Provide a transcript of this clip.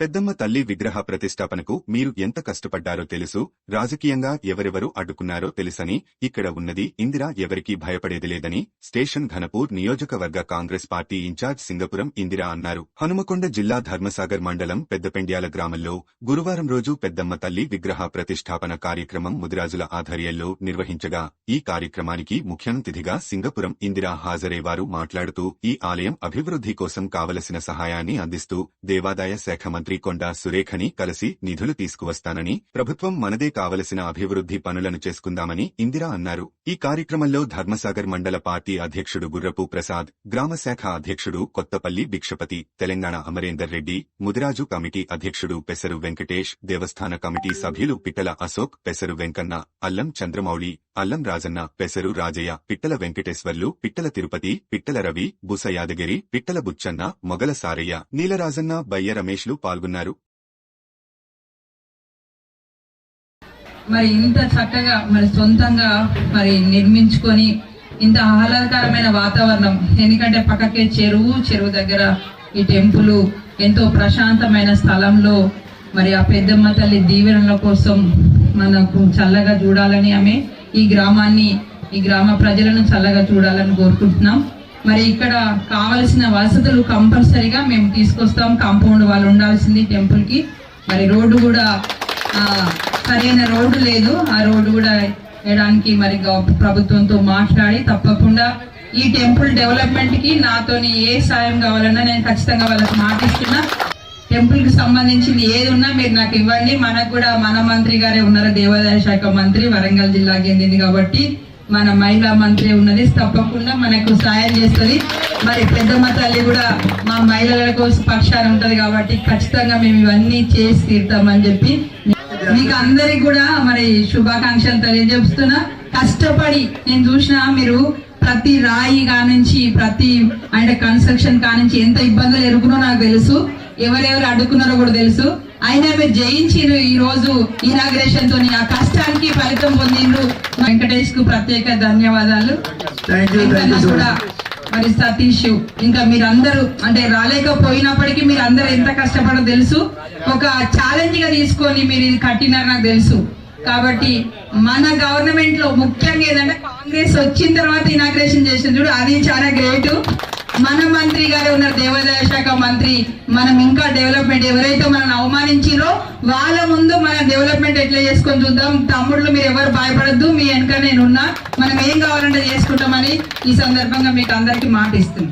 పెద్దమ్మ తల్లి విగ్రహ ప్రతిష్టాపనకు మీరు ఎంత కష్టపడ్డారో తెలుసు. రాజకీయంగా ఎవరెవరు అడ్డుకున్నారో తెలుసని ఇక్కడ ఉన్నది ఇందిరా ఎవరికీ భయపడేది లేదని స్టేషన్ ఘనపూర్ నియోజకవర్గ కాంగ్రెస్ పార్టీ ఇన్ఛార్జ్ సింగపురం ఇందిరా అన్నారు. హనుమకొండ జిల్లా ధర్మసాగర్ మండలం పెద్దపెండ్యాల గ్రామంలో గురువారం రోజు పెద్దమ్మ తల్లి విగ్రహ ప్రతిష్టాపన కార్యక్రమం ముదిరాజుల ఆధ్వర్యంలో నిర్వహించగా ఈ కార్యక్రమానికి ముఖ్యాతిథిగా సింగపురం ఇందిరా హాజరై వారు మాట్లాడుతూ ఈ ఆలయం అభివృద్ధి కోసం కావలసిన సహాయాన్ని అందిస్తూ దేవాదాయ శాఖ మంత్రి కొండా సురేఖని కలిసి నిధులు తీసుకువస్తానని ప్రభుత్వం మనదే కావలసిన అభివృద్ధి పనులను చేసుకుందామని ఇందిరా అన్నారు. ఈ కార్యక్రమంలో ధర్మసాగర్ మండల పార్టీ అధ్యక్షుడు గుర్రపు ప్రసాద్ గ్రామ శాఖ అధ్యక్షుడు కొత్తపల్లి భిక్షపతి తెలంగాణ అమరేందర్ రెడ్డి ముదిరాజు కమిటీ అధ్యక్షుడు పెసరు వెంకటేష్ దేవస్థాన కమిటీ సభ్యులు పిట్టల అశోక్ పెసరు వెంకన్న అల్లం చంద్రమౌళి అల్లం రాజన్న పెసరు రాజయ్య పిట్టల వెంకటేశ్వర్లు పిట్టల తిరుపతి పిట్టల రవి బుస యాదగిరి పిట్టల బుచ్చన్న మొగల సారయ్య నీలరాజన్న బయ్య రమేష్లు పాల్గొన్నారు. మరి ఇంత చక్కగా మరి సొంతంగా మరి నిర్మించుకొని ఇంత ఆహ్లాదకరమైన వాతావరణం ఎందుకంటే పక్కకే చెరువు చెరువు దగ్గర ఈ టెంపుల్ ఎంతో ప్రశాంతమైన స్థలంలో మరి ఆ పెద్దమ్మ తల్లి దీవెనల కోసం మనకు చల్లగా చూడాలని ఆమె ఈ గ్రామాన్ని ఈ గ్రామ ప్రజలను చల్లగా చూడాలని కోరుకుంటున్నాం. మరి ఇక్కడ కావలసిన వసతులు కంపల్సరీగా మేము తీసుకొస్తాం. కాంపౌండ్ వాళ్ళు ఉండాల్సింది టెంపుల్కి. మరి రోడ్డు కూడా సరైన రోడ్డు లేదు. ఆ రోడ్డు కూడా వేయడానికి మరి ప్రభుత్వంతో మాట్లాడి తప్పకుండా ఈ టెంపుల్ డెవలప్మెంట్కి నాతోని ఏ సాయం కావాలన్నా నేను ఖచ్చితంగా వాళ్ళకి మాటిస్తున్నా. టెంపుల్కి సంబంధించింది ఏది ఉన్నా మీరు నాకు ఇవ్వండి. మనకు కూడా మన మంత్రి గారే ఉన్నారు. దేవాదాయ శాఖ మంత్రి వరంగల్ జిల్లాకి చెందింది కాబట్టి మన మహిళా మంత్రి ఉన్నది. తప్పకుండా మనకు సాయం చేస్తుంది. మరి పెద్దమ్మ తల్లి కూడా మా మహిళల కోసం పక్షాన ఉంటది కాబట్టి ఖచ్చితంగా మేము ఇవన్నీ చేసి తీరుతామని చెప్పి మీకు అందరికి కూడా మరి శుభాకాంక్షలు తెలియజేస్తున్నా. కష్టపడి నేను చూసిన మీరు ప్రతి రాయి కానుంచి ప్రతి అంటే కన్స్ట్రక్షన్ కానుంచి ఎంత ఇబ్బందులు ఎరుగునో నాకు తెలుసు. ఎవరెవరు అడ్డుకున్నారో కూడా తెలుసు. అయినా మీరు జయించిరు ఈ రోజు ఇనాగ్రేషన్ తోని. ఆ కష్టానికి ఫలితం పొందిండ్రు. వెంకటేష్కు ప్రత్యేక ధన్యవాదాలు. కూడా మరి సతీష్ ఇంకా మీరందరూ అంటే రాలేకపోయినప్పటికీ మీరు అందరూ ఎంత కష్టపడో తెలుసు. ఒక ఛాలెంజ్గా తీసుకొని మీరు ఇది కట్టినారు నాకు తెలుసు. కాబట్టి మన గవర్నమెంట్లో ముఖ్యంగా ఏంటంటే కాంగ్రెస్ వచ్చిన తర్వాత ఇనాగ్రేషన్ చేసింది చూడు అది చాలా గ్రేట్ మన మంత్రి గారు ఉన్నారు దేవాదాయ శాఖ మంత్రి మనం ఇంకా డెవలప్మెంట్ ఎవరైతే మనం అవమానించారో వాళ్ళ ముందు మన డెవలప్మెంట్ ఎట్లా చేసుకొని చూద్దాం. తమ్ముళ్ళు మీరు ఎవరు భయపడద్దు మీ వెనక నేను ఉన్నా మనం ఏం కావాలంటే చేసుకుంటామని ఈ సందర్భంగా మీకు అందరికీ మాట ఇస్తుంది